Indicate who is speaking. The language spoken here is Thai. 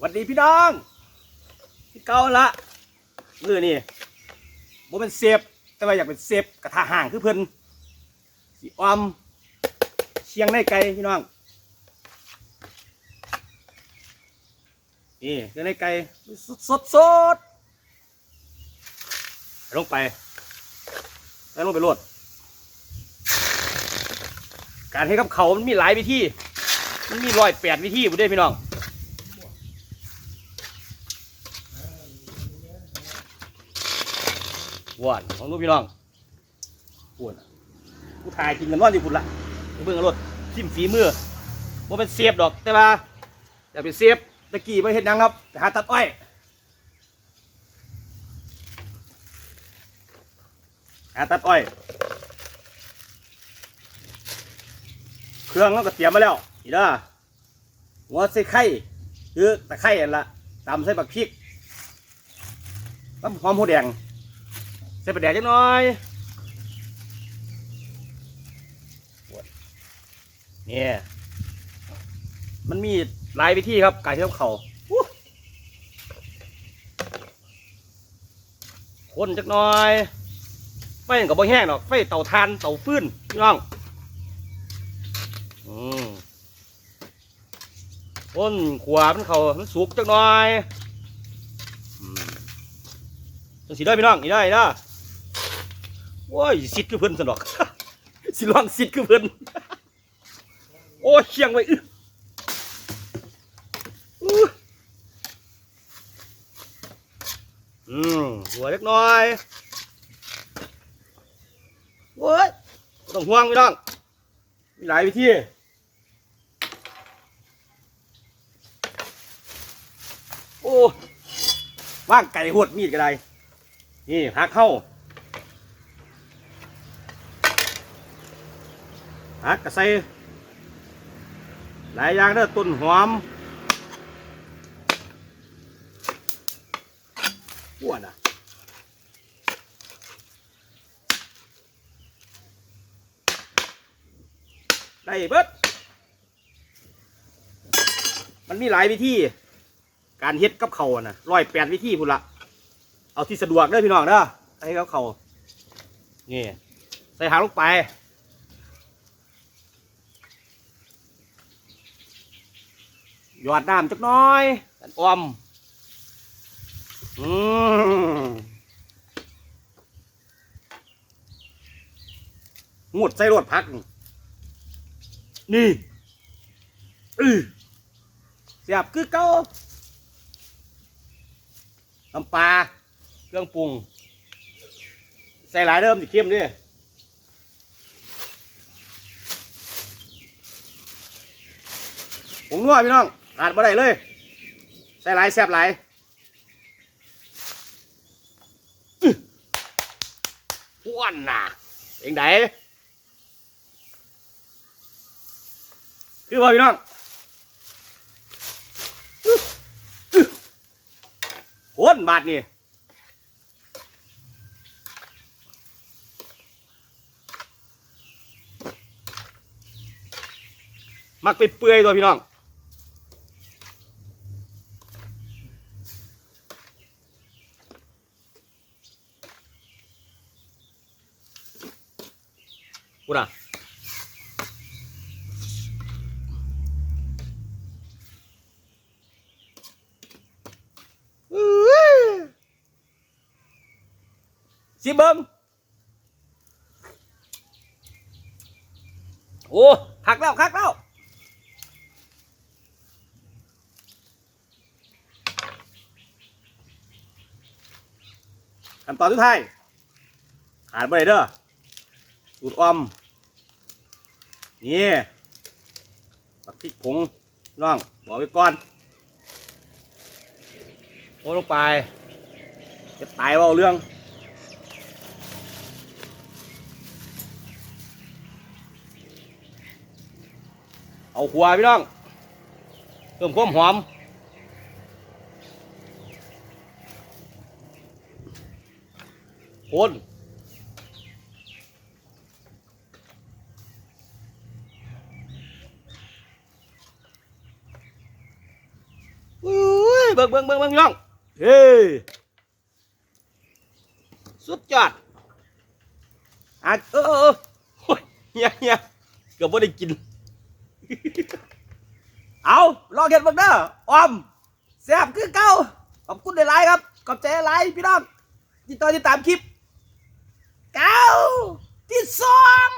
Speaker 1: หวัสดีพี่น้องพี่เก่าละมือนี่บ่เป็นเซฟแต่ว่าอยากเป็นเซฟกระทะห่างคือเพิ่นสีออมเชียงในไก่พี่น้องนี่เชียงในไก่สดสดสดลงไปแล้วลงไปโลดการให้กับเขามันมีหลายวิธี มันมีร้อยแปดวิธีบุเด้พี่น้อง วานของลูกพี่น้องปวดผู้ถ่ายกินกันนอนอยู่พุ่นละไปเบิ่งเอารถทิมฝีมือว่าเป็นเสียบดอกแต่ว่าอยากเป็นเสียบตะกี้ไม่เห็นยังครับไปหาตัดอ้อยหาตัดอ้อย เครื่องเราก็เตรียมมาแล้วนี่เด้อหัวใส่ไข่คือตะไคร้อันละตำใส่บักพริกน้ำหอมหัวแดง ส่ปลาแดกจักหน่อยเนี่ยมันมีหลายวิธีครับการเชื่อมเขาอู้คนจักหน่อยไฟกับบ่แห้งหรอกไฟเต่าทานเต่าฟืนพี่น้องอืมคนขวามันเขามันสุกจักหน่อยอืมจังสีได้พี่น้องนี่ได้นะ โอ้ยสิทธิ์คือเพิ่นสนอก สิลองสิทธิ์คือเพิ่นโอ้ยเชียงไว้อื้ออืมหัวเล็กน้อยโอ้ยต้องห่วงพี่น้องมีหลายวิธีโอ้ว่างไก่หดมีดก็ได้นี่หักเข้า หักกระใส่หลายอย่างเด้อต้นหอมอ้วนอะได้เบิดมันมีหลายวิธี การเฮ็ดกับเขาวอะนะร้อยแปดวิธีพุ่นละเอาที่สะดวกเด้อพี่น้องเด้อใส่กับเขานี่ใส่หางลงไป หยอดน้ำจักน้อยกันออมอืมงดใส่รถพัก นี่อือเสียบคือเก้าน้ำปลาเครื่องปรุง ใส่หลายเดิมสิเข้มดิผมนัวพี่น้อง ขาดบ่ได้เลย ใส่หลายแซ่บหลายอ้วนน่ะเองไดคือว่าพี่น้องอื้ออื้อโคนบาดนี่มักไปเปื่อยตัวพี่น้อง กูน่ะอื้อสิเบิ้งโอ้คักแล้วคักแล้วขั้ นี่ปักพริกผงน้องบอกไว้ก่อนโอ้ลงไป จะตายว่าเรื่องเอาขัวพี่น้องเพิ่มความหอมคนอุ้ เบิ่งเบิ่งเบิ่งเบิ่งพี่น้องเฮ้ยสุดยอดอะเออเออเออโอ้ยเฮียเฮียเกือบไม่ได้กิน เอาลองเห็ดบังเด้อออมแซ่บคือเก่าขอบคุณหลายๆครับขอบใจหลายพี่น้องที่ต่อที่ตามคลิป เก้าที่สอง